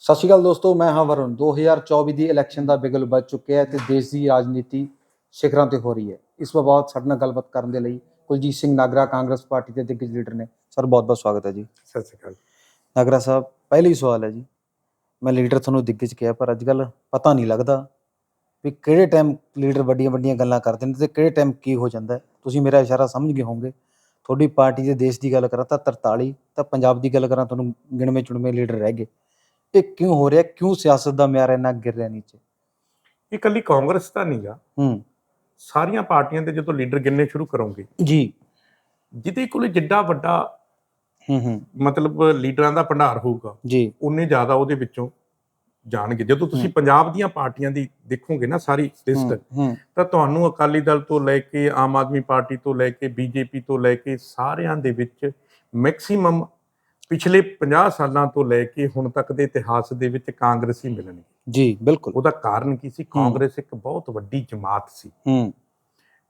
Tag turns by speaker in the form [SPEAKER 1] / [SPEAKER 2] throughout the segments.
[SPEAKER 1] ਸਤਿ ਸ਼੍ਰੀ ਅਕਾਲ ਦੋਸਤੋ ਮੈਂ ਹਾਂ ਵਰੁਣ। 2024 ਦੀ ਇਲੈਕਸ਼ਨ ਦਾ ਬਿਗਲ ਵੱਜ ਚੁੱਕਿਆ ਹੈ ਤੇ ਦੇਸ਼ ਦੀ ਰਾਜਨੀਤੀ ਸਿਖਰਾਂ ਤੇ ਹੋ ਰਹੀ ਹੈ। ਇਸ ਬਾਬਤ ਸਾਡੇ ਨਾਲ ਗੱਲਬਾਤ ਕਰਨ ਦੇ ਲਈ ਕੁਲਜੀਤ ਸਿੰਘ ਨਾਗਰਾ ਕਾਂਗਰਸ ਪਾਰਟੀ ਦੇ ਦਿੱਗਜ ਲੀਡਰ ਨੇ। ਸਰ ਬਹੁਤ ਬਹੁਤ ਸਵਾਗਤ ਹੈ ਜੀ।
[SPEAKER 2] ਸਤਿ ਸ਼੍ਰੀ ਅਕਾਲ।
[SPEAKER 1] ਨਾਗਰਾ ਸਾਹਿਬ ਪਹਿਲਾ ਹੀ ਸਵਾਲ ਹੈ ਜੀ। ਮੈਂ ਲੀਡਰ ਤੁਹਾਨੂੰ ਦਿੱਗਜ ਕਿਹਾ ਪਰ ਅੱਜ ਕੱਲ ਪਤਾ ਨਹੀਂ ਲੱਗਦਾ ਵੀ ਕਿਹੜੇ ਟਾਈਮ ਲੀਡਰ ਵੱਡੀਆਂ ਵੱਡੀਆਂ ਗੱਲਾਂ ਕਰਦੇ ਨੇ ਤੇ ਕਿਹੜੇ ਟਾਈਮ ਕੀ ਹੋ ਜਾਂਦਾ ਹੈ। ਤੁਸੀਂ ਮੇਰਾ ਇਸ਼ਾਰਾ ਸਮਝ ਗਏ ਹੋਵੋਗੇ। ਤੁਹਾਡੀ ਪਾਰਟੀ ਦੇ ਦੇਸ਼ ਦੀ ਗੱਲ ਕਰਾਂ ਤਾਂ 43 ਤਾਂ ਪੰਜਾਬ ਦੀ ਗੱਲ ਕਰਾਂ ਤੁਹਾਨੂੰ ਗਿਣਵੇਂ ਚੁਣਵੇਂ ਲੀਡਰ ਰਹਿ ਗਏ। ਇਹ ਕਿਉਂ ਹੋ ਰਿਹਾ? ਕਿਉਂ ਸਿਆਸਤ ਦਾ ਮਿਆਰ ਇੰਨਾ ਗਿਰ ਰਿਹਾ ਨੀਚੇ?
[SPEAKER 2] ਇਹ ਕੱਲੀ ਕਾਂਗਰਸ ਤਾਂ ਨਹੀਂਗਾ
[SPEAKER 1] ਹੂੰ।
[SPEAKER 2] ਸਾਰੀਆਂ ਪਾਰਟੀਆਂ ਦੇ ਜਦੋਂ ਲੀਡਰ ਗਿਣਨੇ ਸ਼ੁਰੂ ਕਰੋਗੇ
[SPEAKER 1] ਜੀ।
[SPEAKER 2] ਜਿਹਦੇ ਕੋਲੇ ਜਿੱਡਾ ਵੱਡਾ
[SPEAKER 1] ਹੂੰ ਹੂੰ।
[SPEAKER 2] ਮਤਲਬ ਲੀਡਰਾਂ ਦਾ ਭੰਡਾਰ ਹੋਊਗਾ
[SPEAKER 1] ਜੀ।
[SPEAKER 2] ਉਨੇ ਜ਼ਿਆਦਾ ਉਹਦੇ ਵਿੱਚੋਂ ਜਾਣਗੇ। ਜਦੋਂ ਤੁਸੀਂ। ਪੰਜਾਬ ਦੀਆਂ ਪਾਰਟੀਆਂ ਦੀ ਦੇਖੋਗੇ ਨਾ ਸਾਰੀ ਲਿਸਟ ਤਾਂ ਤੁਹਾਨੂੰ ਅਕਾਲੀ ਦਲ ਤੋਂ ਲੈ ਕੇ ਆਮ ਆਦਮੀ ਪਾਰਟੀ ਤੋਂ ਲੈ ਕੇ ਬੀਜੇਪੀ ਤੋਂ ਲੈ ਕੇ ਸਾਰਿਆਂ ਦੇ ਵਿੱਚ ਮੈਕਸਿਮਮ ਪਿਛਲੇ 50 ਸਾਲਾਂ ਤੋਂ ਲੈ ਕੇ ਹੁਣ ਤੱਕ ਦੇ ਇਤਿਹਾਸ ਦੇ ਵਿੱਚ ਕਾਂਗਰਸ ਹੀ ਮਿਲਣਗੇ
[SPEAKER 1] ਜੀ ਬਿਲਕੁਲ।
[SPEAKER 2] ਉਹਦਾ ਕਾਰਨ ਕੀ ਸੀ? ਕਾਂਗਰਸ ਇੱਕ ਬਹੁਤ ਵੱਡੀ ਜਮਾਤ ਸੀ।
[SPEAKER 1] ਹੂੰ।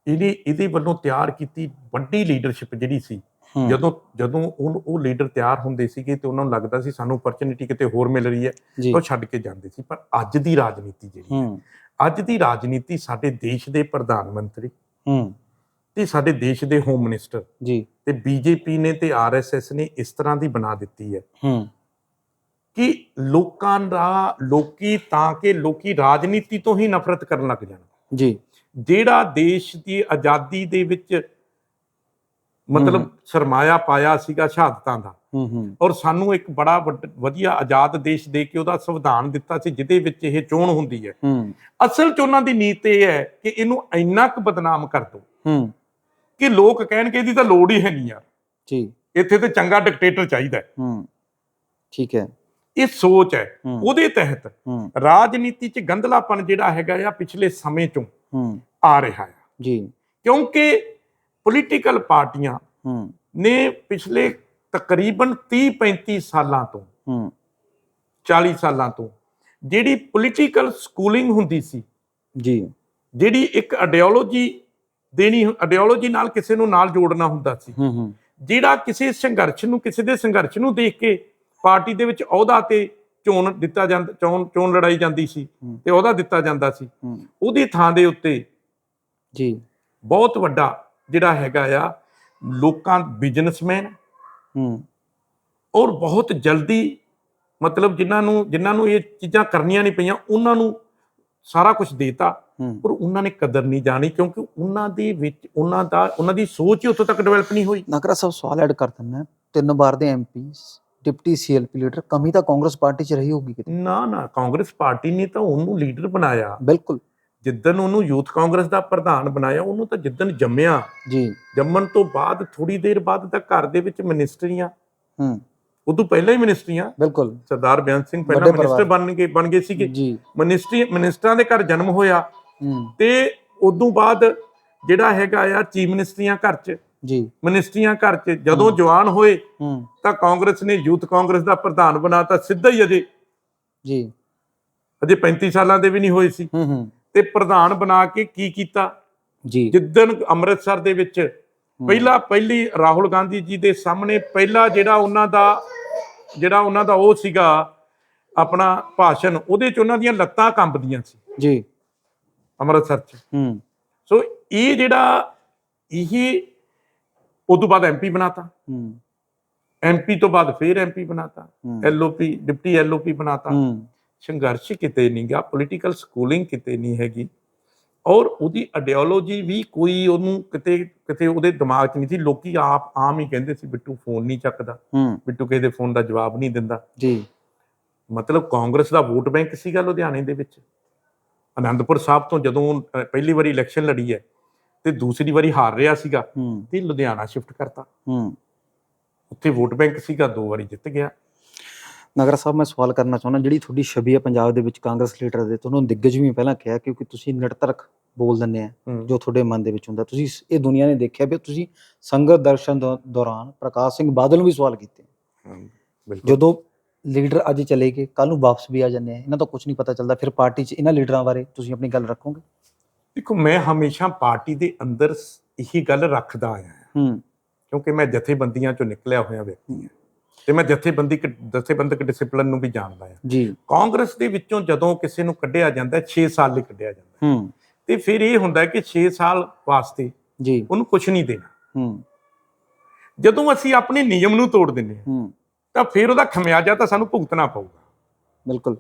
[SPEAKER 2] ਇਹਦੀ ਇਹਦੇ ਵੱਲੋਂ ਤਿਆਰ ਕੀਤੀ ਵੱਡੀ ਲੀਡਰਸ਼ਿਪ ਜਿਹੜੀ ਸੀ ਜਦੋਂ ਜਦੋਂ ਉਹ ਉਹ ਲੀਡਰ ਤਿਆਰ ਹੁੰਦੇ ਸੀਗੇ ਤੇ ਉਹਨਾਂ ਨੂੰ ਲੱਗਦਾ ਸੀ ਸਾਨੂੰ ਓਪਰਚੁਨਿਟੀ ਕਿਤੇ ਹੋਰ ਮਿਲ ਰਹੀ ਹੈ ਉਹ ਛੱਡ ਕੇ ਜਾਂਦੇ ਸੀ। ਪਰ ਅੱਜ ਦੀ ਰਾਜਨੀਤੀ ਜਿਹੜੀ
[SPEAKER 1] ਹੂੰ।
[SPEAKER 2] ਅੱਜ ਦੀ ਰਾਜਨੀਤੀ ਸਾਡੇ ਦੇਸ਼ ਦੇ ਪ੍ਰਧਾਨ ਮੰਤਰੀ
[SPEAKER 1] ਹੂੰ।
[SPEAKER 2] ਤੇ ਸਾਡੇ ਦੇਸ਼ ਦੇ ਹੋਮ ਮਿਨਿਸਟਰ
[SPEAKER 1] ਜੀ।
[SPEAKER 2] ਤੇ ਬੀਜੇਪੀ ਨੇ ਤੇ ਆਰਐਸਐਸ ਨੇ ਇਸ ਤਰ੍ਹਾਂ ਦੀ ਬਣਾ ਦਿੱਤੀ ਹੈ।
[SPEAKER 1] ਹੂੰ।
[SPEAKER 2] ਕਿ ਲੋਕਾਂ ਦਾ ਲੋਕੀ ਤਾਂ ਕਿ ਲੋਕੀ ਰਾਜਨੀਤੀ ਤੋਂ ਹੀ ਨਫ਼ਰਤ ਕਰਨ ਲੱਗ ਜਾਣ।
[SPEAKER 1] ਜੀ।
[SPEAKER 2] ਜਿਹੜਾ ਦੇਸ਼ ਦੀ ਆਜ਼ਾਦੀ ਦੇ ਵਿੱਚ ਮਤਲਬ। ਸਰਮਾਇਆ ਪਾਇਆ ਸੀਗਾ ਸ਼ਹਾਦਤਾਂ ਦਾ
[SPEAKER 1] ਹੂੰ ਹੂੰ।
[SPEAKER 2] ਔਰ ਸਾਨੂੰ ਇੱਕ ਬੜਾ ਵਧੀਆ ਆਜ਼ਾਦ ਦੇਸ਼ ਦੇ ਕੇ ਉਹਦਾ ਸੰਵਿਧਾਨ ਦਿੱਤਾ ਸੀ ਜਿਹਦੇ ਵਿੱਚ ਇਹ ਚੋਣ ਹੁੰਦੀ ਹੈ।
[SPEAKER 1] ਹੂੰ।
[SPEAKER 2] ਅਸਲ ਚ ਉਹਨਾਂ ਦੀ ਨੀਤ ਇਹ ਹੈ ਕਿ ਇਹਨੂੰ ਇੰਨਾ ਕੁ ਬਦਨਾਮ ਕਰ ਦੋ।
[SPEAKER 1] ਹੂੰ।
[SPEAKER 2] ਕਿ ਲੋਕ ਕਹਿਣਗੇ ਇਹਦੀ ਤਾਂ ਲੋੜ ਹੀ ਹੈ ਨਹੀਂ ਯਾਰ
[SPEAKER 1] ਜੀ।
[SPEAKER 2] ਇੱਥੇ ਤੇ ਚੰਗਾ ਡਿਕਟੇਟਰ ਚਾਹੀਦਾ ਹੈ।
[SPEAKER 1] ਹੂੰ। ਠੀਕ ਹੈ।
[SPEAKER 2] ਇਹ ਸੋਚ ਹੈ।
[SPEAKER 1] ਹੂੰ।
[SPEAKER 2] ਉਹਦੇ ਤਹਿਤ
[SPEAKER 1] ਹੂੰ।
[SPEAKER 2] ਰਾਜਨੀਤੀ 'ਚ ਗੰਧਲਾਪਨ ਜਿਹੜਾ ਹੈਗਾ ਆ ਪਿਛਲੇ ਸਮੇਂ ਚੋਂ
[SPEAKER 1] ਹੂੰ।
[SPEAKER 2] ਆ ਰਿਹਾ ਹੈ
[SPEAKER 1] ਜੀ।
[SPEAKER 2] ਕਿਉਂਕਿ ਪੋਲੀਟੀਕਲ ਪਾਰਟੀਆਂ
[SPEAKER 1] ਹੂੰ।
[SPEAKER 2] ਨੇ ਪਿਛਲੇ ਤਕਰੀਬਨ 30 35 ਸਾਲਾਂ ਤੋਂ
[SPEAKER 1] ਹੂੰ।
[SPEAKER 2] 40 ਸਾਲਾਂ ਤੋਂ ਜਿਹੜੀ ਪੋਲੀਟੀਕਲ ਸਕੂਲਿੰਗ ਹੁੰਦੀ ਸੀ
[SPEAKER 1] ਜੀ।
[SPEAKER 2] ਜਿਹੜੀ ਇੱਕ ਆਈਡੀਓਲੋਜੀ ਦੇਣੀ ਆਈਡੀਓਲੋਜੀ ਨਾਲ ਕਿਸੇ ਨੂੰ ਨਾਲ ਜੋੜਨਾ ਹੁੰਦਾ ਸੀ। ਜਿਹੜਾ ਕਿਸੇ ਸੰਘਰਸ਼ ਨੂੰ ਕਿਸੇ ਦੇ ਸੰਘਰਸ਼ ਨੂੰ ਦੇਖ ਕੇ ਪਾਰਟੀ ਦੇ ਵਿੱਚ ਅਹੁਦਾ ਤੇ ਚੋਣ ਦਿੱਤਾ ਜਾਂਦਾ ਚੋਣ ਚੋਣ ਲੜਾਈ ਜਾਂਦੀ ਸੀ। ਤੇ ਅਹੁਦਾ ਦਿੱਤਾ ਜਾਂਦਾ ਸੀ। ਉਹਦੀ ਥਾਂ ਦੇ ਉੱਤੇ
[SPEAKER 1] ਜੀ।
[SPEAKER 2] ਬਹੁਤ ਵੱਡਾ ਜਿਹੜਾ ਹੈਗਾ ਆ ਲੋਕਾਂ ਬਿਜ਼ਨਸਮੈਨ
[SPEAKER 1] ਹੂੰ।
[SPEAKER 2] ਔਰ ਬਹੁਤ ਜਲਦੀ ਮਤਲਬ ਜਿਨ੍ਹਾਂ ਨੂੰ ਜਿਨ੍ਹਾਂ ਨੂੰ ਇਹ ਚੀਜ਼ਾਂ ਕਰਨੀਆਂ ਨਹੀਂ ਪਈਆਂ ਉਹਨਾਂ ਨੂੰ ਸਾਰਾ ਕੁਝ ਦੇਤਾ। ਪਰ ਉਹਨਾਂ ਨੇ ਕਦਰ ਨਹੀਂ ਜਾਣੀ ਕਿਉਂਕਿ ਉਹਨਾਂ ਦੇ ਵਿੱਚ ਉਹਨਾਂ ਦਾ ਉਹਨਾਂ ਦੀ ਸੋਚ ਹੀ ਉੱਥੋਂ ਤੱਕ ਡਿਵੈਲਪ ਨਹੀਂ ਹੋਈ।
[SPEAKER 1] ਨਾਗਰਾ ਸਾਹਿਬ ਸਵਾਲ ਐਡ ਕਰ ਦਿੰਦਾ। ਤਿੰਨ ਵਾਰ ਦੇ ਐਮਪੀ ਡਿਪਟੀ ਸੀਐਲਪੀ ਲੀਡਰ ਕਮੀ ਤਾਂ ਕਾਂਗਰਸ ਪਾਰਟੀ 'ਚ ਰਹੀ ਹੋਊਗੀ ਕਿਤੇ?
[SPEAKER 2] ਨਾ ਨਾ ਕਾਂਗਰਸ ਪਾਰਟੀ ਨੇ ਤਾਂ ਉਹਨੂੰ ਲੀਡਰ ਬਣਾਇਆ।
[SPEAKER 1] ਬਿਲਕੁਲ।
[SPEAKER 2] ਜਿੱਦਨ ਉਹਨੂੰ ਯੂਥ ਕਾਂਗਰਸ ਦਾ ਪ੍ਰਧਾਨ ਬਣਾਇਆ ਉਹਨੂੰ ਤਾਂ ਜਿੱਦਨ ਜੰਮਿਆ।
[SPEAKER 1] ਜੀ।
[SPEAKER 2] ਜੰਮਣ ਤੋਂ ਬਾਅਦ ਥੋੜੀ ਦੇਰ ਬਾਅਦ ਤਾਂ ਘਰ ਦੇ ਵਿੱਚ ਮਿਨਿਸਟਰੀਆਂ
[SPEAKER 1] ਹੂੰ।
[SPEAKER 2] ਉਦੋਂ ਪਹਿਲਾਂ ਹੀ ਮਿਨਿਸਟਰੀਆਂ
[SPEAKER 1] ਬਿਲਕੁਲ।
[SPEAKER 2] ਸਰਦਾਰ ਬਿਆਨ ਸਿੰਘ ਪਹਿਲਾਂ ਮਿਨਿਸਟਰ। ਬਣ ਗਏ ਬਣ ਗਏ ਸੀਗੇ।
[SPEAKER 1] ਜੀ।
[SPEAKER 2] ਮਿਨਿਸਟਰੀ ਮਿਨਿਸਟਰਾਂ ਦੇ ਘਰ ਜਨਮ ਹੋਇਆ। ਤੇ ਉਦੋਂ ਬਾਅਦ ਜਿਹੜਾ ਹੈਗਾ ਆ ਚੀਫ ਮਿਨਿਸਟਰੀਆਂ ਘਰ 'ਚ
[SPEAKER 1] ਜੀ।
[SPEAKER 2] ਮਿਨਿਸਟਰੀਆਂ ਘਰ 'ਚ ਜਦੋਂ। ਜਵਾਨ ਹੋਏ ਤਾਂ ਕਾਂਗਰਸ ਨੇ ਯੂਥ ਕਾਂਗਰਸ ਦਾ ਪ੍ਰਧਾਨ ਬਣਾਤਾ ਸਿੱਧਾ ਹੀ ਅਜੇ
[SPEAKER 1] ਜੀ।
[SPEAKER 2] ਅਜੇ 35 ਸਾਲਾਂ ਦੇ ਵੀ ਨਹੀਂ ਹੋਏ ਸੀ।
[SPEAKER 1] ਹੂੰ ਹੂੰ।
[SPEAKER 2] ਤੇ ਪ੍ਰਧਾਨ ਬਣਾ ਕੇ ਕੀ ਕੀਤਾ?
[SPEAKER 1] ਜੀ।
[SPEAKER 2] ਜਿੱਦਣ ਅੰਮ੍ਰਿਤਸਰ ਦੇ ਵਿੱਚ ਪਹਿਲਾ ਪਹਿਲੀ ਰਾਹੁਲ ਗਾਂਧੀ ਜੀ ਦੇ ਸਾਹਮਣੇ ਪਹਿਲਾ ਜਿਹੜਾ ਉਹਨਾਂ ਦਾ ਜਿਹੜਾ ਉਹਨਾਂ ਦਾ ਉਹ ਸੀਗਾ ਆਪਣਾ ਭਾਸ਼ਣ ਉਹਦੇ ਚ ਉਹਨਾਂ ਦੀਆਂ ਲੱਤਾਂ ਕੰਬਦੀਆਂ ਸੀ।
[SPEAKER 1] ਜੀ।
[SPEAKER 2] ਅੰਮ੍ਰਿਤਸਰ ਚ।
[SPEAKER 1] ਹੂੰ।
[SPEAKER 2] ਸੋ ਇਹ ਜਿਹੜਾ ਇਹ ਉਦੋਂ ਬਾਅਦ ਐਮਪੀ ਬਣਾਤਾ।
[SPEAKER 1] ਹੂੰ।
[SPEAKER 2] ਐਮਪੀ ਤੋਂ ਬਾਅਦ ਫੇਰ ਐਮਪੀ ਬਣਾਤਾ। ਐਲਓਪੀ ਡਿਪਟੀ ਐਲਓਪੀ ਬਣਾਤਾ।
[SPEAKER 1] ਹੂੰ।
[SPEAKER 2] ਸੰਘਰਸ਼ ਕਿਤੇ ਨਹੀਂ ਗਿਆ ਪੋਲੀਟੀਕਲ ਸਕੂਲਿੰਗ ਕਿਤੇ ਨਹੀਂ ਹੈਗੀ। ਔਰ ਉਹਦੀ ਆਈਡੀਓਲੋਜੀ ਵੀ ਕੋਈ ਉਹਨੂੰ ਕਿਤੇ ਕਿਤੇ ਉਹਦੇ ਦਿਮਾਗ 'ਚ ਨਹੀਂ ਸੀ। ਲੋਕੀ ਆਪ ਆਮ ਹੀ ਕਹਿੰਦੇ ਸੀ ਬਿੱਟੂ ਫੋਨ ਨਹੀਂ ਚੱਕਦਾ। ਬਿੱਟੂ ਕਿਸੇ ਦੇ ਫੋਨ ਦਾ ਜਵਾਬ ਨਹੀਂ ਦਿੰਦਾ।
[SPEAKER 1] ਜੀ।
[SPEAKER 2] ਮਤਲਬ ਕਾਂਗਰਸ ਦਾ ਵੋਟ ਬੈਂਕ ਸੀਗਾ ਲੁਧਿਆਣੇ ਦੇ ਵਿੱਚ। ਆਨੰਦਪੁਰ ਸਾਹਿਬ ਤੋਂ ਜਦੋਂ ਅ, ਪਹਿਲੀ ਵਾਰੀ ਇਲੈਕਸ਼ਨ ਲੜੀ ਹੈ ਤੇ ਦੂਸਰੀ ਵਾਰੀ ਹਾਰ ਰਿਹਾ ਸੀਗਾ
[SPEAKER 1] ਹੂੰ।
[SPEAKER 2] ਤੇ ਲੁਧਿਆਣਾ ਸ਼ਿਫਟ ਕਰਤਾ।
[SPEAKER 1] ਹੂੰ।
[SPEAKER 2] ਉੱਥੇ ਵੋਟ ਬੈਂਕ ਸੀਗਾ ਦੋ ਵਾਰੀ ਜਿੱਤ ਗਿਆ।
[SPEAKER 1] ਨਗਰ ਸਾਹਿਬ ਮੈਂ ਸਵਾਲ ਕਰਨਾ ਚਾਹੁੰਦਾ ਜਿਹੜੀ ਤੁਹਾਡੀ ਛਵੀ ਹੈ ਪੰਜਾਬ ਦੇ ਵਿੱਚ ਕਾਂਗਰਸ ਲੀਡਰ ਦੇ ਤੁਹਾਨੂੰ ਦਿੱਗਜ ਵੀ ਪਹਿਲਾਂ ਕਿਹਾ ਕਿਉਂਕਿ ਤੁਸੀਂ ਨਿਰਤਰਕ ਬੋਲ ਦਿੰਦੇ ਆ। ਜੋ ਤੁਹਾਡੇ ਮਨ ਦੇ ਵਿੱਚ ਹੁੰਦਾ। ਤੁਸੀਂ ਸ- ਇਹ ਦੁਨੀਆ ਨੇ ਦੇਖਿਆ ਵੀ ਤੁਸੀਂ ਸੰਗਤ ਦਰਸ਼ਨ ਦੌ- ਦੌਰਾਨ ਪ੍ਰਕਾਸ਼ ਸਿੰਘ ਬਾਦਲ ਨੂੰ ਵੀ ਸਵਾਲ ਕੀਤੇ।
[SPEAKER 2] ਹਮ, ਬਿਲਕੁਲ।
[SPEAKER 1] ਜਦੋਂ ਲੀਡਰ ਅੱਜ ਚਲੇ ਗਏ ਕੱਲ ਨੂੰ ਵਾਪਸ ਵੀ ਆ ਜਾਂਦੇ ਆ। ਇਹਨਾਂ ਦਾ ਕੁਝ ਨਹੀਂ ਪਤਾ ਚੱਲਦਾ। ਫਿਰ ਪਾਰਟੀ 'ਚ ਇਹਨਾਂ ਲੀਡਰਾਂ ਬਾਰੇ ਤੁਸੀਂ ਆਪਣੀ ਗੱਲ ਰੱਖੋਗੇ?
[SPEAKER 2] ਦੇਖੋ ਮੈਂ ਹਮੇਸ਼ਾ ਪਾਰਟੀ ਦੇ ਅੰਦਰ ਇਹੀ ਗੱਲ ਰੱਖਦਾ ਆਇਆ ਹਾਂ।
[SPEAKER 1] ਹੂੰ।
[SPEAKER 2] ਕਿਉਂਕਿ ਮੈਂ ਜਥੇਬੰਦੀਆਂ ਚੋਂ ਨਿਕਲਿਆ ਹੋਇਆ ਵਿਅਕਤੀ ਹਾਂ। ਤੇ ਮੈਂ ਜਥੇਬੰਦੀ ਜਥੇਬੰਦਕ ਡਿਸਪਲਿਨ ਨੂੰ ਵੀ ਜਾਣਦਾ ਆ
[SPEAKER 1] ਜੀ।
[SPEAKER 2] ਕਾਂਗਰਸ ਦੇ ਵਿੱਚੋਂ ਜਦੋਂ ਕਿਸੇ ਨੂੰ ਕੱਢਿਆ ਜਾਂਦਾ 6 ਸਾਲ ਲਈ ਕੱਢਿਆ ਜਾਂਦਾ
[SPEAKER 1] ਹੂੰ।
[SPEAKER 2] ਤੇ ਫਿਰ ਇਹ ਹੁੰਦਾ ਕਿ 6 ਸਾਲ ਵਾਸਤੇ
[SPEAKER 1] ਜੀ।
[SPEAKER 2] ਉਹਨੂੰ ਕੁਝ ਨਹੀਂ ਦੇਣਾ।
[SPEAKER 1] ਹੂੰ।
[SPEAKER 2] ਜਦੋਂ ਅਸੀਂ ਆਪਣੇ ਨਿਯਮ ਨੂੰ ਤੋੜ ਦਿੰਦੇ ਹਾਂ
[SPEAKER 1] ਹੂੰ।
[SPEAKER 2] ਤਾਂ ਫਿਰ ਉਹਦਾ ਖਮਿਆਜਾ ਤਾਂ ਸਾਨੂੰ ਭੁਗਤਣਾ ਪਊਗਾ।
[SPEAKER 1] ਬਿਲਕੁਲ।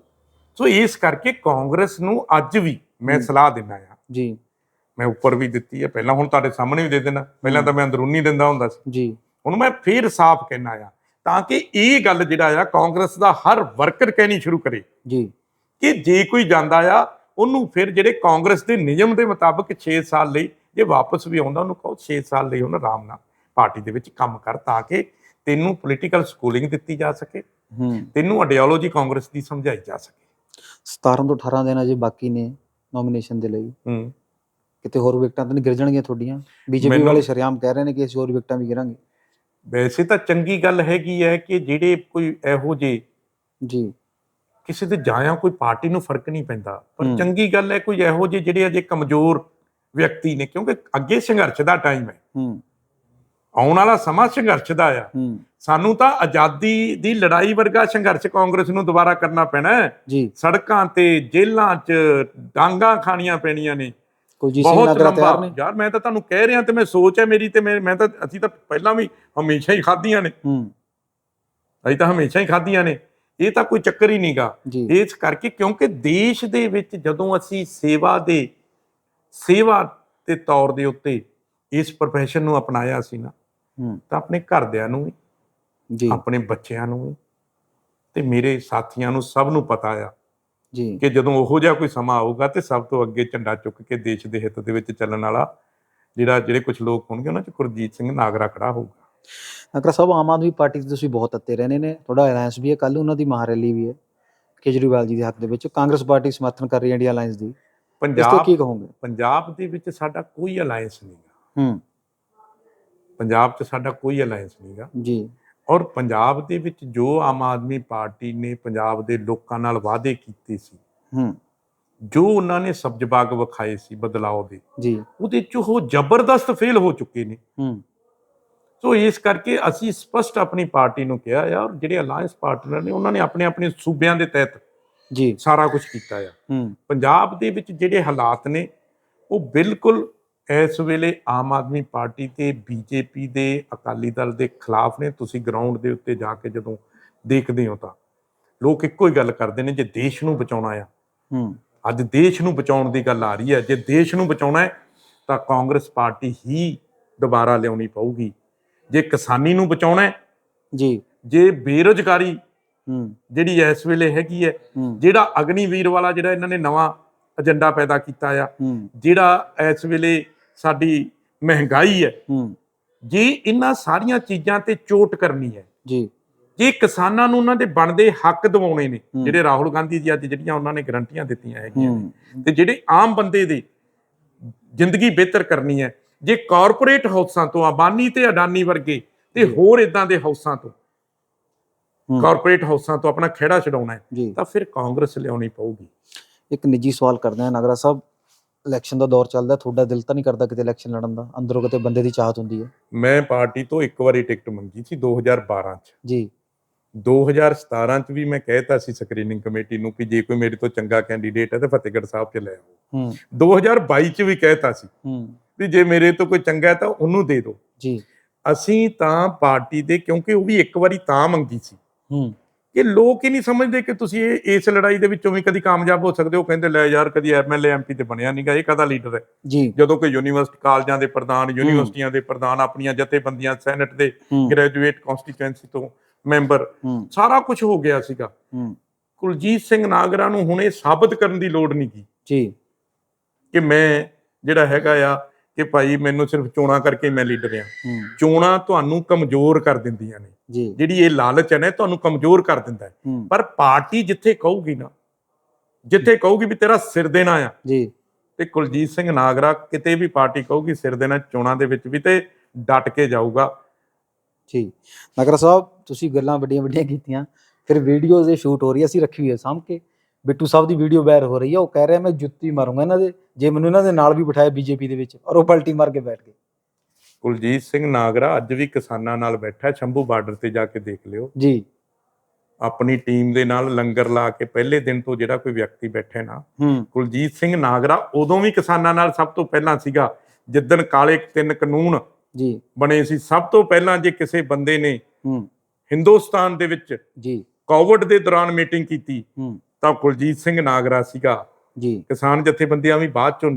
[SPEAKER 2] ਸੋ ਇਸ ਕਰਕੇ ਕਾਂਗਰਸ ਨੂੰ ਅੱਜ ਵੀ ਮੈਂ। ਸਲਾਹ ਦਿੰਦਾ ਆ
[SPEAKER 1] ਜੀ।
[SPEAKER 2] ਮੈਂ ਉੱਪਰ ਵੀ ਦਿੱਤੀ ਹੈ। ਪਹਿਲਾਂ ਹੁਣ ਤੁਹਾਡੇ ਸਾਹਮਣੇ ਵੀ ਦੇ ਦੇਣਾ। ਪਹਿਲਾਂ ਤਾਂ ਮੈਂ ਅੰਦਰੂਨੀ ਦਿੰਦਾ ਹੁੰਦਾ ਸੀ।
[SPEAKER 1] ਜੀ।
[SPEAKER 2] ਹੁਣ ਮੈਂ ਫੇਰ ਸਾਫ਼ ਕਹਿਣਾ ਆ ਤਾਂ ਕਿ ਇਹ ਗੱਲ ਜਿਹੜਾ ਆ ਕਾਂਗਰਸ ਦਾ ਹਰ ਵਰਕਰ ਕਹਿਣੀ ਸ਼ੁਰੂ ਕਰੇ।
[SPEAKER 1] ਜੀ।
[SPEAKER 2] ਕਿ ਜੇ ਕੋਈ ਜਾਂਦਾ ਆ ਉਹਨੂੰ ਫਿਰ ਜਿਹੜੇ ਕਾਂਗਰਸ ਦੇ ਨਿਯਮ ਦੇ ਮੁਤਾਬਕ 6 ਸਾਲ ਲਈ ਜੇ ਵਾਪਸ ਵੀ ਆਉਂਦਾ ਉਹਨੂੰ ਕਹੋ 6 ਸਾਲ ਲਈ ਉਹਨੂੰ ਆਰਾਮ ਨਾਲ ਪਾਰਟੀ ਦੇ ਵਿੱਚ ਕੰਮ ਕਰ ਤਾਂ ਕਿ ਤੈਨੂੰ ਪੋਲੀਟੀਕਲ ਸਕੂਲਿੰਗ ਦਿੱਤੀ ਜਾ ਸਕੇ
[SPEAKER 1] ਹੂੰ।
[SPEAKER 2] ਤੈਨੂੰ ਆਈਡੀਓਲੋਜੀ ਕਾਂਗਰਸ ਦੀ ਸਮਝਾਈ ਜਾ ਸਕੇ।
[SPEAKER 1] 17 ਤੋਂ 18 ਦਿਨ ਅਜੇ ਬਾਕੀ ਨੇ ਨੋਮੀਨੇਸ਼ਨ ਦੇ ਲਈ।
[SPEAKER 2] ਹੂੰ।
[SPEAKER 1] ਕਿਤੇ ਹੋਰ ਵਿਕਟਾਂ ਤਾਂ ਨਹੀਂ ਗਿਰ ਜਾਣਗੀਆਂ ਤੁਹਾਡੀਆਂ? ਬੀਜੇਪੀ ਵਾਲੇ ਸ਼ਰਿਆਮ ਕਹਿ ਰਹੇ ਨੇ ਕਿ ਅਸੀਂ ਹੋਰ ਵਿਕਟਾਂ ਵੀ ਗਿਰਾਂਗੇ।
[SPEAKER 2] ਵੈਸੇ ਤਾਂ ਚੰਗੀ ਗੱਲ ਹੈਗੀ ਹੈ ਕਿ ਜਿਹੜੇ ਕੋਈ ਇਹੋ ਜਿਹੇ
[SPEAKER 1] ਜੀ।
[SPEAKER 2] ਕਿਸੇ ਦੇ ਜਾਇਆ ਕੋਈ ਪਾਰਟੀ ਨੂੰ ਫ਼ਰਕ ਨਹੀਂ ਪੈਂਦਾ। ਪਰ। ਚੰਗੀ ਗੱਲ ਹੈ ਕੋਈ ਇਹੋ ਜਿਹੇ ਜਿਹੜੇ ਅਜੇ ਕਮਜ਼ੋਰ ਵਿਅਕਤੀ ਨੇ ਕਿਉਂਕਿ ਅੱਗੇ ਸੰਘਰਸ਼ ਦਾ ਟਾਈਮ ਹੈ।
[SPEAKER 1] ਹੂੰ।
[SPEAKER 2] ਆਉਣ ਵਾਲਾ ਸਮਾਂ ਸੰਘਰਸ਼ ਦਾ ਆ। ਸਾਨੂੰ ਤਾਂ ਆਜ਼ਾਦੀ ਦੀ ਲੜਾਈ ਵਰਗਾ ਸੰਘਰਸ਼ ਕਾਂਗਰਸ ਨੂੰ ਦੁਬਾਰਾ ਕਰਨਾ ਪੈਣਾ ਹੈ।
[SPEAKER 1] ਜੀ।
[SPEAKER 2] ਸੜਕਾਂ ਤੇ ਜੇਲ੍ਹਾਂ 'ਚ ਡਾਂਗਾ ਖਾਣੀਆਂ ਪੈਣੀਆਂ ਨੇ।
[SPEAKER 1] ਕੁਲਜੀਤ ਸਿੰਘ ਨਾਗਰਾ ਤਿਆਰ ਨੇ।
[SPEAKER 2] ਯਾਰ ਮੈਂ ਤਾਂ ਤੁਹਾਨੂੰ ਕਹਿ ਰਿਹਾ ਤੇ ਮੈਂ ਸੋਚ ਹੈ ਮੇਰੀ ਤੇ ਮੈਂ ਤਾਂ ਅਸੀਂ ਤਾਂ ਪਹਿਲਾਂ ਵੀ ਹਮੇਸ਼ਾ ਹੀ ਖਾਧੀਆਂ ਨੇ।
[SPEAKER 1] ਹੂੰ।
[SPEAKER 2] ਅਸੀਂ ਤਾਂ ਹਮੇਸ਼ਾ ਹੀ ਖਾਧੀਆਂ ਨੇ। ਇਹ ਤਾਂ ਕੋਈ ਚੱਕਰ ਹੀ ਨਹੀਂਗਾ ਇਸ ਕਰਕੇ ਕਿਉਂਕਿ ਦੇਸ਼ ਦੇ ਵਿੱਚ ਜਦੋਂ ਅਸੀਂ ਸੇਵਾ ਦੇ ਸੇਵਾ ਦੇ ਤੌਰ ਦੇ ਉੱਤੇ ਇਸ profession ਨੂੰ ਅਪਣਾਇਆ ਸੀ ਨਾ ਤਾਂ ਆਪਣੇ ਘਰਦਿਆਂ ਨੂੰ ਵੀ
[SPEAKER 1] ਜੀ।
[SPEAKER 2] ਆਪਣੇ ਬੱਚਿਆਂ ਨੂੰ ਵੀ ਤੇ ਮੇਰੇ ਸਾਥੀਆਂ ਨੂੰ ਸਭ ਨੂੰ ਪਤਾ ਆ
[SPEAKER 1] ਜੀ।
[SPEAKER 2] ਕਿ ਜਦੋਂ ਉਹੋ ਜਿਹਾ ਕੋਈ ਸਮਾਂ ਆਊਗਾ ਤੇ ਸਭ ਤੋਂ ਅੱਗੇ ਝੰਡਾ ਚੁੱਕ ਕੇ ਦੇਸ਼ ਦੇ ਹਿੱਤ ਦੇ ਵਿੱਚ ਚੱਲਣ ਵਾਲਾ ਜਿਹੜਾ ਜਿਹੜੇ ਕੁਝ ਲੋਕ ਹੋਣਗੇ ਉਹਨਾਂ ਚ ਗੁਰਜੀਤ ਸਿੰਘ ਨਾਗਰਾ ਖੜਾ ਹੋਊਗਾ।
[SPEAKER 1] ਨਾਗਰਾ ਸਾਹਿਬ ਆਮ ਆਦਮੀ ਪਾਰਟੀ 'ਚ ਤੁਸੀਂ ਬਹੁਤ ਅੱਤੇ ਰਹਿੰਦੇ ਨੇ ਤੁਹਾਡਾ ਅਲਾਈਅੰਸ ਵੀ ਹੈ ਕੱਲ ਉਹਨਾਂ ਦੀ ਮਹਾਰੈਲੀ ਵੀ ਹੈ ਕੇਜਰੀਵਾਲ ਜੀ ਦੇ ਹੱਕ ਦੇ ਵਿੱਚ ਕਾਂਗਰਸ ਪਾਰਟੀ ਸਮਰਥਨ ਕਰ ਰਹੀ ਹੈ ਇੰਡੀਆ ਅਲਾਈਅੰਸ ਦੀ।
[SPEAKER 2] ਪੰਜਾਬ
[SPEAKER 1] ਕੀ ਕਹੋਗੇ?
[SPEAKER 2] ਪੰਜਾਬ ਦੇ ਵਿੱਚ ਸਾਡਾ ਕੋਈ ਅਲਾਈਅੰਸ ਨਹੀਂਗਾ
[SPEAKER 1] ਹੂੰ।
[SPEAKER 2] ਪੰਜਾਬ 'ਚ ਸਾਡਾ ਕੋਈ ਅਲਾਈਅੰਸ ਨਹੀਂਗਾ
[SPEAKER 1] ਜੀ।
[SPEAKER 2] ਔਰ ਪੰਜਾਬ ਦੇ ਵਿੱਚ ਜੋ ਆਮ ਆਦਮੀ ਪਾਰਟੀ ਨੇ ਪੰਜਾਬ ਦੇ ਲੋਕਾਂ ਨਾਲ ਵਾਅਦੇ ਕੀਤੇ ਸੀ
[SPEAKER 1] ਹੂੰ।
[SPEAKER 2] ਜੋ ਉਹਨਾਂ ਨੇ ਸਬਜ਼ ਬਾਗ ਵਿਖਾਏ ਸੀ ਬਦਲਾਅ ਦੇ
[SPEAKER 1] ਜੀ।
[SPEAKER 2] ਉਹਦੇ 'ਚ ਉਹ ਜ਼ਬਰਦਸਤ ਫੇਲ ਹੋ ਚੁੱਕੇ ਨੇ।
[SPEAKER 1] ਹੂੰ।
[SPEAKER 2] ਸੋ ਇਸ ਕਰਕੇ ਅਸੀਂ ਸਪਸ਼ਟ ਆਪਣੀ ਪਾਰਟੀ ਨੂੰ ਕਿਹਾ ਆ ਔਰ ਜਿਹੜੇ ਅਲਾਈਅੰਸ ਪਾਰਟਨਰ ਨੇ ਉਹਨਾਂ ਨੇ ਆਪਣੇ ਆਪਣੇ ਸੂਬਿਆਂ ਦੇ ਤਹਿਤ
[SPEAKER 1] ਜੀ।
[SPEAKER 2] ਸਾਰਾ ਕੁਝ ਕੀਤਾ ਆ।
[SPEAKER 1] ਹੂੰ।
[SPEAKER 2] ਪੰਜਾਬ ਦੇ ਵਿੱਚ ਜਿਹੜੇ ਹਾਲਾਤ ਨੇ ਉਹ ਬਿਲਕੁਲ ਇਸ ਵੇਲੇ ਆਮ ਆਦਮੀ ਪਾਰਟੀ ਤੇ ਬੀਜੇਪੀ ਦੇ ਅਕਾਲੀ ਦਲ ਦੇ ਖਿਲਾਫ ਨੇ। ਤੁਸੀਂ ਗਰਾਊਂਡ ਦੇ ਉੱਤੇ ਜਾ ਕੇ ਜਦੋਂ ਦੇਖਦੇ ਹੋ ਤਾਂ ਲੋਕ ਇੱਕੋ ਹੀ ਗੱਲ ਕਰਦੇ ਨੇ ਜੇ ਦੇਸ਼ ਨੂੰ ਬਚਾਉਣਾ ਆ।
[SPEAKER 1] ਹੂੰ।
[SPEAKER 2] ਅੱਜ ਦੇਸ਼ ਨੂੰ ਬਚਾਉਣ ਦੀ ਗੱਲ ਆ ਰਹੀ ਹੈ। ਜੇ ਦੇਸ਼ ਨੂੰ ਬਚਾਉਣਾ ਹੈ ਤਾਂ ਕਾਂਗਰਸ ਪਾਰਟੀ ਹੀ ਦੁਬਾਰਾ ਲਿਆਉਣੀ ਪਊਗੀ। ਜੇ ਕਿਸਾਨੀ ਨੂੰ ਬਚਾਉਣਾ ਹੈ
[SPEAKER 1] ਜੀ।
[SPEAKER 2] ਜੇ ਬੇਰੁਜ਼ਗਾਰੀ
[SPEAKER 1] ਹੂੰ।
[SPEAKER 2] ਜਿਹੜੀ ਇਸ ਵੇਲੇ ਹੈਗੀ ਹੈ ਜਿਹੜਾ ਅਗਨੀਵੀਰ ਵਾਲਾ ਜਿਹੜਾ ਇਹਨਾਂ ਨੇ ਨਵਾਂ ਏਜੰਡਾ ਪੈਦਾ ਕੀਤਾ ਆ ਜਿਹੜਾ ਇਸ ਵੇਲੇ ਸਾਡੀ ਮਹਿੰਗਾਈ ਹੈ ਜੇ ਇਹਨਾਂ ਸਾਰੀਆਂ ਚੀਜ਼ਾਂ ਤੇ ਚੋਟ ਕਰਨੀ ਹੈ
[SPEAKER 1] ਜੀ
[SPEAKER 2] ਜੇ ਕਿਸਾਨਾਂ ਨੂੰ ਉਹਨਾਂ ਦੇ ਬਣਦੇ ਹੱਕ ਦਿਵਾਉਣੇ ਨੇ। ਜਿਹੜੇ ਰਾਹੁਲ ਗਾਂਧੀ ਜੀ ਅੱਜ ਜਿਹੜੀਆਂ ਉਹਨਾਂ ਨੇ ਗਰੰਟੀਆਂ ਦਿੱਤੀਆਂ ਹੈਗੀਆਂ ਨੇ ਤੇ ਜਿਹੜੇ ਆਮ ਬੰਦੇ ਦੀ ਜ਼ਿੰਦਗੀ ਬਿਹਤਰ ਕਰਨੀ ਹੈ ਜੇ ਕਾਰਪੋਰੇਟ ਹਾਊਸਾਂ ਤੋਂ ਅਬਾਨੀ ਤੇ ਅਡਾਨੀ ਵਰਗੇ ਤੇ। ਹੋਰ ਇਦਾਂ ਦੇ ਹਾਊਸਾਂ ਤੋਂ। ਕਾਰਪੋਰੇਟ ਹਾਊਸਾਂ ਤੋਂ ਆਪਣਾ ਖੇੜਾ ਛਡਾਉਣਾ ਹੈ ਤਾਂ ਫਿਰ ਕਾਂਗਰਸ ਲਿਆਉਣੀ ਪਊਗੀ
[SPEAKER 1] ਇੱਕ ਨਿੱਜੀ ਸਵਾਲ ਕਰਦੇ ਹਾਂ ਨਾਗਰਾ ਸਾਹਿਬ ਇਲੈਕਸ਼ਨ ਦਾ ਦੌਰ ਚੱਲਦਾ ਤੁਹਾਡਾ ਦਿਲ ਤਾਂ ਨਹੀਂ ਕਰਦਾ ਕਿਤੇ ਇਲੈਕਸ਼ਨ ਲੜਨ ਦਾ? ਅੰਦਰੋਂ ਕਿਤੇ ਬੰਦੇ ਦੀ ਚਾਹਤ ਹੁੰਦੀ ਹੈ?
[SPEAKER 2] ਮੈਂ ਪਾਰਟੀ ਤੋਂ ਇੱਕ ਵਾਰੀ ਟਿਕਟ ਮੰਗੀ ਸੀ 2012 ਚ।
[SPEAKER 1] ਜੀ।
[SPEAKER 2] 2017 ਚ ਵੀ ਮੈਂ ਕਹਿਤਾ ਸੀ ਸਕਰੀਨਿੰਗ ਕਮੇਟੀ ਨੂੰ ਕਿ ਜੇ ਕੋਈ ਮੇਰੇ ਤੋਂ ਚੰਗਾ ਕੈਂਡੀਡੇਟ ਹੈ ਤਾਂ ਫਤਿਹਗੜ੍ਹ ਸਾਹਿਬ ਚ ਲੈ ਆਓ।
[SPEAKER 1] ਹੂੰ।
[SPEAKER 2] 2022 ਚ ਵੀ ਕਹਿਤਾ ਸੀ
[SPEAKER 1] ਹੂੰ।
[SPEAKER 2] ਵੀ ਜੇ ਮੇਰੇ ਤੋਂ ਕੋਈ ਚੰਗਾ ਹੈ ਤਾਂ ਉਹਨੂੰ ਦੇ ਦਿਓ।
[SPEAKER 1] ਜੀ।
[SPEAKER 2] ਅਸੀਂ ਤਾਂ ਪਾਰਟੀ ਦੇ ਕਿਉਂਕਿ ਉਹ ਵੀ ਇੱਕ ਵਾਰੀ ਤਾਂ ਮੰਗੀ ਸੀ।
[SPEAKER 1] ਹੂੰ।
[SPEAKER 2] ਕਿ ਲੋਕ ਹੀ ਨਹੀਂ ਸਮਝਦੇ ਕਿ ਤੁਸੀਂ ਇਹ ਇਸ ਲੜਾਈ ਦੇ ਵਿੱਚੋਂ ਵੀ ਕਦੀ ਕਾਮਯਾਬ ਹੋ ਸਕਦੇ ਹੋ। ਕਹਿੰਦੇ ਲੈ ਯਾਰ ਕਦੀ ਐਮਐਲਏ ਐਮਪੀ ਤੇ ਬਣਿਆ ਨਹੀਂਗਾ ਇਹ ਕਦਾ ਲੀਡਰ ਹੈ?
[SPEAKER 1] ਜੀ।
[SPEAKER 2] ਜਦੋਂ ਕਿ ਯੂਨੀਵਰਸਿਟੀ ਕਾਲਜਾਂ ਦੇ ਪ੍ਰਧਾਨ ਯੂਨੀਵਰਸਿਟੀਆਂ ਦੇ ਪ੍ਰਧਾਨ ਆਪਣੀਆਂ ਜਥੇਬੰਦੀਆਂ ਸੈਨੇਟ ਦੇ ਗ੍ਰੈਜੂਏਟ ਕਨਸਟੀਟੂਐਂਸੀ ਤੋਂ ਮੈਂਬਰ ਸਾਰਾ ਕੁਝ ਹੋ ਗਿਆ ਸੀਗਾ। ਕੁਲਜੀਤ ਸਿੰਘ ਨਾਗਰਾ ਨੂੰ ਹੁਣ ਇਹ ਸਾਬਤ ਕਰਨ ਦੀ ਲੋੜ ਨਹੀਂ ਕੀ
[SPEAKER 1] ਜੀ।
[SPEAKER 2] ਕਿ ਮੈਂ ਜਿਹੜਾ ਹੈਗਾ ਆ ਕਿ ਭਾਈ ਮੈਨੂੰ ਸਿਰਫ ਚੋਣਾਂ ਕਰਕੇ ਮੈਂ ਲੀਡਰ ਆ ਚੋਣਾਂ ਤੁਹਾਨੂੰ ਕਮਜ਼ੋਰ ਕਰ ਦਿੰਦੀਆਂ ਨੇ। ਜਿਹੜੀ ਇਹ ਲਾਲਚ ਹੈ ਨਾ ਤੁਹਾਨੂੰ ਕਮਜ਼ੋਰ ਕਰ ਦਿੰਦਾ ਹੈ। ਪਰ ਪਾਰਟੀ ਜਿੱਥੇ ਕਹੂਗੀ ਨਾ ਜਿੱਥੇ ਕਹੂਗੀ ਵੀ ਤੇਰਾ ਸਿਰ ਦੇਣਾ ਆ
[SPEAKER 1] ਜੀ।
[SPEAKER 2] ਤੇ ਕੁਲਜੀਤ ਸਿੰਘ ਨਾਗਰਾ ਕਿਤੇ ਵੀ ਪਾਰਟੀ ਕਹੂਗੀ ਸਿਰ ਦੇਣਾ ਚੋਣਾਂ ਦੇ ਵਿੱਚ ਵੀ ਤੇ ਡਟ ਕੇ ਜਾਊਗਾ।
[SPEAKER 1] ਜੀ। ਨਗਰ ਸਾਹਿਬ ਤੁਸੀਂ ਗੱਲਾਂ ਵੱਡੀਆਂ ਵੱਡੀਆਂ ਕੀਤੀਆਂ ਫਿਰ ਵੀਡੀਓਜ਼ ਇਹ ਸ਼ੂਟ ਹੋ ਰਹੀ ਅਸੀਂ ਰੱਖੀ ਹੋਈ ਹੈ ਕੇ ਬਿੱਟੂ ਸਾਹਿਬ ਦੀ ਵੀਡੀਓ ਵਾਇਰ ਹੋ ਰਹੀ ਹੈ ਉਹ ਕਹਿ ਰਿਹਾ ਮੈਂ ਜੁੱਤੀ ਮਾਰੂੰਗਾ ਇਹਨਾਂ ਦੇ ਜੇ ਮੈਨੂੰ ਇਹਨਾਂ ਦੇ ਨਾਲ ਵੀ ਬਿਠਾਇਆ ਬੀਜੇਪੀ ਦੇ ਵਿੱਚ ਔਰ ਉਹ ਪਲਟੀ ਮਾਰ ਕੇ ਬੈਠ ਗਏ।
[SPEAKER 2] ਕੁਲਜੀਤ ਸਿੰਘ ਨਾਗਰਾ ਅੱਜ ਵੀ ਕਿਸਾਨਾਂ ਨਾਲ ਬੈਠਾ ਸ਼ੰਭੂ ਬਾਰਡਰ ਤੇ ਜਾ ਕੇ ਦੇਖ ਲਿਓ।
[SPEAKER 1] ਜੀ।
[SPEAKER 2] ਆਪਣੀ ਟੀਮ ਦੇ ਨਾਲ ਲੰਗਰ ਲਾ ਕੇ ਪਹਿਲੇ ਦਿਨ ਤੋਂ ਜਿਹੜਾ ਕੋਈ ਵਿਅਕਤੀ ਬੈਠੇ ਨਾ ਕੁਲਜੀਤ ਸਿੰਘ ਨਾਗਰਾ ਉਦੋਂ ਵੀ ਕਿਸਾਨਾਂ ਨਾਲ ਸਭ ਤੋਂ ਪਹਿਲਾਂ ਸੀਗਾ ਜਿੱਦਣ ਕਾਲੇ ਤਿੰਨ ਕਾਨੂੰਨ
[SPEAKER 1] ਜੀ।
[SPEAKER 2] ਬਣੇ ਸੀ ਸਭ ਤੋਂ ਪਹਿਲਾਂ ਜੇ ਕਿਸੇ ਬੰਦੇ ਨੇ ਹਿੰਦੁਸਤਾਨ ਦੇ ਵਿੱਚ
[SPEAKER 1] ਜੀ।
[SPEAKER 2] ਕੋਵਿਡ ਦੇ ਦੌਰਾਨ ਮੀਟਿੰਗ ਕੀਤੀ ਤਾਂ ਕੁਲਜੀਤ ਸਿੰਘ ਨਾਗਰਾ ਸੀਗਾ।
[SPEAKER 1] ਜੀ।
[SPEAKER 2] ਕਿਸਾਨ ਜਥੇਬੰਦੀਆਂ ਵੀ ਬਾਅਦ ਚੋਂ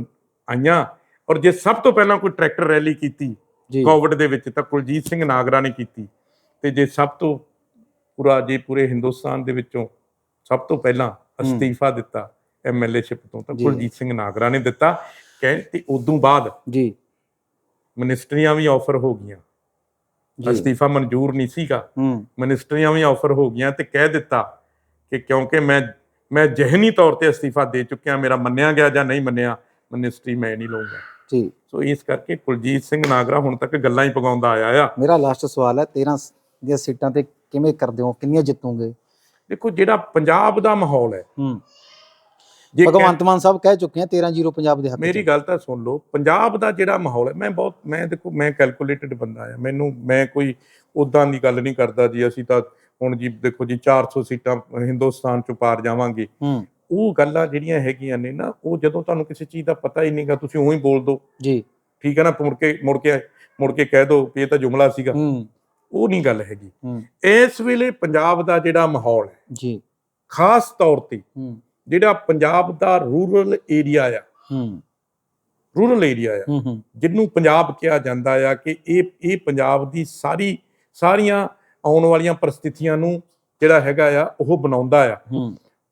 [SPEAKER 2] ਆਈਆਂ ਔਰ ਜੇ ਸਭ ਤੋਂ ਪਹਿਲਾਂ ਕੋਈ ਟਰੈਕਟਰ ਰੈਲੀ ਕੀਤੀ
[SPEAKER 1] ਜੀ।
[SPEAKER 2] ਕੋਵਿਡ ਦੇ ਵਿੱਚ ਤਾਂ ਕੁਲਜੀਤ ਸਿੰਘ ਨਾਗਰਾ ਨੇ ਕੀਤੀ। ਤੇ ਜੇ ਸਭ ਤੋਂ ਪੂਰਾ ਜੇ ਪੂਰੇ ਹਿੰਦੁਸਤਾਨ ਦੇ ਵਿੱਚੋਂ ਸਭ ਤੋਂ ਪਹਿਲਾਂ ਅਸਤੀਫਾ ਦਿੱਤਾ ਐਮਐਲਏਸ਼ਿਪ ਤੋਂ ਤਾਂ। ਕੁਲਜੀਤ ਸਿੰਘ ਨਾਗਰਾ ਨੇ ਦਿੱਤਾ। ਕਹਿ ਤੇ ਉਦੋਂ ਬਾਅਦ
[SPEAKER 1] ਜੀ।
[SPEAKER 2] ਮਿਨਿਸਟਰੀਆਂ ਵੀ ਆਫਰ ਹੋ ਗਈਆਂ। ਅਸਤੀਫਾ ਮਨਜ਼ੂਰ ਨਹੀਂ ਸੀਗਾ। ਮਿਨਿਸਟਰੀਆਂ ਵੀ ਆਫਰ ਹੋ ਗਈਆਂ ਤੇ ਕਹਿ ਦਿੱਤਾ ਕਿ ਕਿਉਂਕਿ ਮੈਂ ਮੈਂ ਜਿਹਨੀ ਤੌਰ ਤੇ ਅਸਤੀਫਾ ਦੇ ਚੁੱਕਿਆ ਮੇਰਾ ਮੰਨਿਆ ਗਿਆ ਜਾਂ ਨਹੀਂ ਮੰਨਿਆ ਮਿਨਿਸਟਰੀ ਮੈਂ ਨਹੀਂ ਲਵਾਂਗਾ
[SPEAKER 1] ਜੀ।
[SPEAKER 2] ਸੋ ਇਸ ਕਰਕੇ ਕੁਲਜੀਤ ਸਿੰਘ ਨਾਗਰਾ ਹੁਣ ਤੱਕ ਗੱਲਾਂ ਹੀ ਪਗਾਉਂਦਾ ਆਇਆ ਆ।
[SPEAKER 1] ਮੇਰਾ ਲਾਸਟ ਸਵਾਲ ਹੈ 13 ਦੀਆਂ ਸੀਟਾਂ ਤੇ ਕਿਵੇਂ ਕਰਦੇ ਹੋ? ਕਿੰਨੀਆਂ ਜਿੱਤੋਗੇ?
[SPEAKER 2] ਦੇਖੋ ਜਿਹੜਾ ਪੰਜਾਬ ਦਾ ਮਾਹੌਲ ਹੈ
[SPEAKER 1] ਹੂੰ।
[SPEAKER 2] ਜੇ
[SPEAKER 1] ਭਗਵੰਤ ਮਾਨ ਸਾਹਿਬ ਕਹਿ ਚੁੱਕੇ ਆ 13 ਜ਼ੀਰੋ ਪੰਜਾਬ ਦੇ ਹੱਕ।
[SPEAKER 2] ਮੇਰੀ ਗੱਲ ਤਾਂ ਸੁਣ ਲਓ ਪੰਜਾਬ ਦਾ ਜਿਹੜਾ ਮਾਹੌਲ ਹੈ ਮੈਂ ਬਹੁਤ ਮੈਂ ਦੇਖੋ ਮੈਂ ਕੈਲਕੂਲੇਟਡ ਬੰਦਾ ਆ। ਮੈਨੂੰ ਮੈਂ ਕੋਈ ਉਦਾਂ ਦੀ ਗੱਲ ਨਹੀਂ ਕਰਦਾ ਜੀ ਅਸੀਂ ਤਾਂ ਹੁਣ ਜੀ ਦੇਖੋ ਜੀ 400 ਸੀਟਾਂ ਹਿੰਦੁਸਤਾਨ ਚੋਂ ਪਾਰ ਜਾਵਾਂਗੇ। ਉਹ ਗੱਲਾਂ ਜਿਹੜੀਆਂ ਹੈਗੀਆਂ ਨੇ ਨਾ ਉਹ ਜਦੋਂ ਤੁਹਾਨੂੰ ਕਿਸੇ ਚੀਜ਼ ਦਾ ਪਤਾ ਹੀ ਨਹੀਂਗਾ ਤੁਸੀਂ ਉਹੀ ਬੋਲ ਦਿਓ
[SPEAKER 1] ਜੀ।
[SPEAKER 2] ਠੀਕ ਹੈ ਨਾ ਮੁੜ ਕੇ ਮੁੜ ਕੇ ਮੁੜ ਕੇ ਕਹਿ ਦਿਓ ਕਿ ਇਹ ਤਾਂ ਜੁਮਲਾ ਸੀਗਾ। ਉਹ ਨਹੀਂ ਗੱਲ ਹੈਗੀ। ਇਸ ਵੇਲੇ ਪੰਜਾਬ ਦਾ ਜਿਹੜਾ ਮਾਹੌਲ ਹੈ
[SPEAKER 1] ਜੀ।
[SPEAKER 2] ਖਾਸ ਤੌਰ ਤੇ ਜਿਹੜਾ ਪੰਜਾਬ ਦਾ ਰੂਰਲ ਏਰੀਆ ਆ
[SPEAKER 1] ਹੂੰ।
[SPEAKER 2] ਰੂਰਲ ਏਰੀਆ ਆ ਜਿਹਨੂੰ ਪੰਜਾਬ ਕਿਹਾ ਜਾਂਦਾ ਆ ਕਿ ਇਹ ਇਹ ਪੰਜਾਬ ਦੀ ਸਾਰੀ ਸਾਰੀਆਂ ਆਉਣ ਵਾਲੀਆਂ ਪਰਿਸਥਿਤੀਆਂ ਨੂੰ ਜਿਹੜਾ ਹੈਗਾ ਆ ਉਹ ਬਣਾਉਂਦਾ ਆ।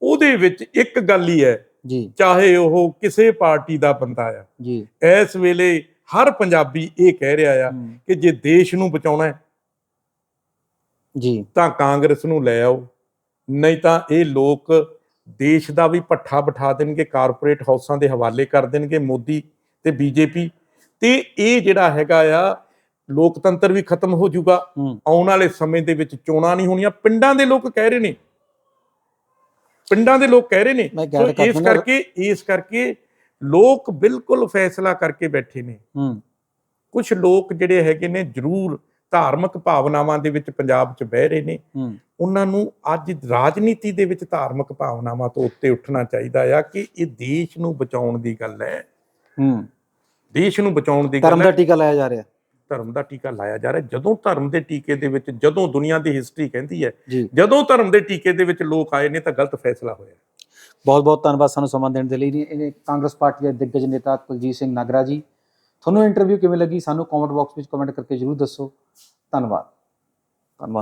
[SPEAKER 2] ਉਹਦੇ ਵਿੱਚ ਇੱਕ ਗੱਲ ਹੀ ਹੈ
[SPEAKER 1] ਜੀ।
[SPEAKER 2] ਚਾਹੇ ਉਹ ਕਿਸੇ ਪਾਰਟੀ ਦਾ ਬੰਦਾ ਆ।
[SPEAKER 1] ਜੀ।
[SPEAKER 2] ਇਸ ਵੇਲੇ ਹਰ ਪੰਜਾਬੀ ਇਹ ਕਹਿ ਰਿਹਾ ਆ ਕਿ ਜੇ ਦੇਸ਼ ਨੂੰ ਬਚਾਉਣਾ ਹੈ
[SPEAKER 1] ਜੀ।
[SPEAKER 2] ਤਾਂ ਕਾਂਗਰਸ ਨੂੰ ਲੈ ਆਓ। ਨਹੀਂ ਤਾਂ ਇਹ ਲੋਕ ਦੇਸ਼ ਦਾ ਵੀ ਪੱਠਾ ਬਿਠਾ ਦੇਣਗੇ ਕਾਰਪੋਰੇਟ ਹਾਊਸਾਂ ਦੇ ਹਵਾਲੇ ਕਰ ਦੇਣਗੇ ਮੋਦੀ ਤੇ ਬੀਜੇਪੀ। ਤੇ ਇਹ ਜਿਹੜਾ ਹੈਗਾ ਆ ਲੋਕਤੰਤਰ ਵੀ ਖਤਮ ਹੋ ਜਾਊਗਾ। ਆਉਣ ਵਾਲੇ ਸਮੇਂ ਦੇ ਵਿੱਚ ਚੋਣਾਂ ਨਹੀਂ ਹੋਣੀਆਂ। ਪਿੰਡਾਂ ਦੇ ਲੋਕ ਕਹਿ ਰਹੇ ਨੇ। ਪਿੰਡਾਂ ਦੇ ਲੋਕ ਕਹਿ ਰਹੇ ਨੇ। ਇਸ ਕਰਕੇ ਇਸ ਕਰਕੇ ਲੋਕ ਬਿਲਕੁਲ ਫੈਸਲਾ ਕਰਕੇ ਬੈਠੇ ਨੇ। ਕੁਝ ਲੋਕ ਜਿਹੜੇ ਹੈਗੇ ਨੇ ਜ਼ਰੂਰ ਧਾਰਮਿਕ ਭਾਵਨਾਵਾਂ ਦੇ ਵਿੱਚ ਪੰਜਾਬ 'ਚ ਬਹਿ ਰਹੇ ਨੇ। ਉਹਨਾਂ ਨੂੰ ਅੱਜ ਰਾਜਨੀਤੀ ਦੇ ਵਿੱਚ ਧਾਰਮਿਕ ਭਾਵਨਾਵਾਂ ਤੋਂ ਉੱਤੇ ਉੱਠਣਾ ਚਾਹੀਦਾ ਆ ਕਿ ਇਹ ਦੇਸ਼ ਨੂੰ ਬਚਾਉਣ ਦੀ ਗੱਲ ਹੈ।
[SPEAKER 1] ਹੂੰ।
[SPEAKER 2] ਦੇਸ਼ ਨੂੰ ਬਚਾਉਣ ਦੀ
[SPEAKER 1] ਧਰਮ
[SPEAKER 2] ਗੱਲ
[SPEAKER 1] ਦਾ
[SPEAKER 2] ਹੈ।
[SPEAKER 1] ਟੀਕਾ ਲਾਇਆ ਜਾ ਰਿਹਾ।
[SPEAKER 2] ਧਰਮ ਦਾ ਟੀਕਾ ਲਾਇਆ ਜਾ ਰਿਹਾ। ਜਦੋਂ ਧਰਮ ਦੇ ਟੀਕੇ ਦੇ ਵਿੱਚ ਜਦੋਂ ਦੁਨੀਆ ਦੀ ਹਿਸਟਰੀ ਕਹਿੰਦੀ ਹੈ ਜਦੋਂ ਧਰਮ ਦੇ ਟੀਕੇ ਦੇ ਵਿੱਚ ਲੋਕ ਆਏ ਨੇ ਤਾਂ ਗਲਤ ਫੈਸਲਾ ਹੋਇਆ।
[SPEAKER 1] ਬਹੁਤ ਬਹੁਤ ਧੰਨਵਾਦ ਸਾਨੂੰ ਸਮਾਂ ਦੇਣ ਦੇ ਲਈ। ਇਹ ਕਾਂਗਰਸ ਪਾਰਟੀ ਦੇ ਦਿੱਗਜ ਨੇਤਾ ਕੁਲਜੀਤ ਸਿੰਘ ਨਾਗਰਾ ਜੀ। ਤੁਹਾਨੂੰ ਇੰਟਰਵਿਊ ਕਿਵੇਂ ਲੱਗੀ? ਸਾਨੂੰ ਕਮੈਂਟ ਬਾਕਸ ਵਿੱਚ ਕਮੈਂਟ ਕਰਕੇ ਜਰੂਰ ਦੱਸੋ। ਧੰਨਵਾਦ। ਧੰਨਵਾਦ।